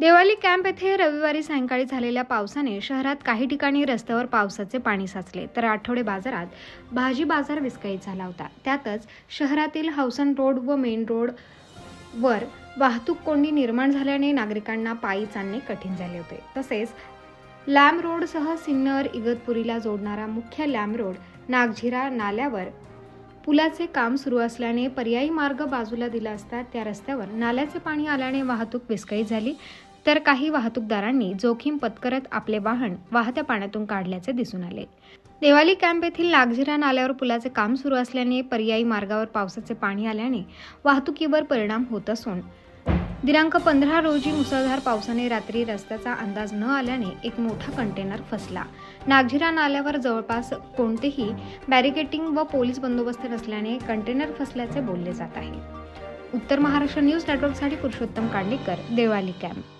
Devali camp येथे रविवारी सायंकाळी झालेल्या पावसाने शहरात काही ठिकाणी रस्त्यावर पावसाचे पाणी साचले. तर आठवडे बाजारात भाजी बाजार विस्कळीत झाला होता. त्यातच शहरातील हौसन रोड व मेन रोड वर वाहतूक कोंडी निर्माण झाल्याने नागरिकांना पायी चालणे कठीण झाले होते. तसेच लॅम रोडसह सिन्नर इगतपुरीला जोडणारा मुख्य लॅम रोड नागझिरा नाल्यावर पुलाचे काम सुरू असल्याने पर्यायी मार्ग बाजूला दिला असता त्या रस्त्यावर नाल्याचे पाणी आल्याने वाहतूक विस्कळीत झाली. तर काही वाहतूकदारांनी जोखीम पत्करत आपले वाहन वाहत्या पाण्यातून काढल्याचे दिसून आले. देवाली कॅम्प येथील लागझिरा नाल्यावर पुलाचे काम सुरू असल्याने पर्यायी मार्गावर पावसाचे पाणी आल्याने वाहतुकीवर परिणाम होत असून दिनांक पंधरा रोजी मुसळधार पावसाने रात्री रस्त्याचा अंदाज न आल्याने एक मोठा कंटेनर फसला. नागझिरा नाल्यावर जवळपास कोणतेही बॅरिकेटिंग व पोलीस बंदोबस्त नसल्याने कंटेनर फसल्याचे बोलले जात आहे. उत्तर महाराष्ट्र न्यूज नेटवर्कसाठी पुरुषोत्तम कांडेकर देवाली कॅम्प.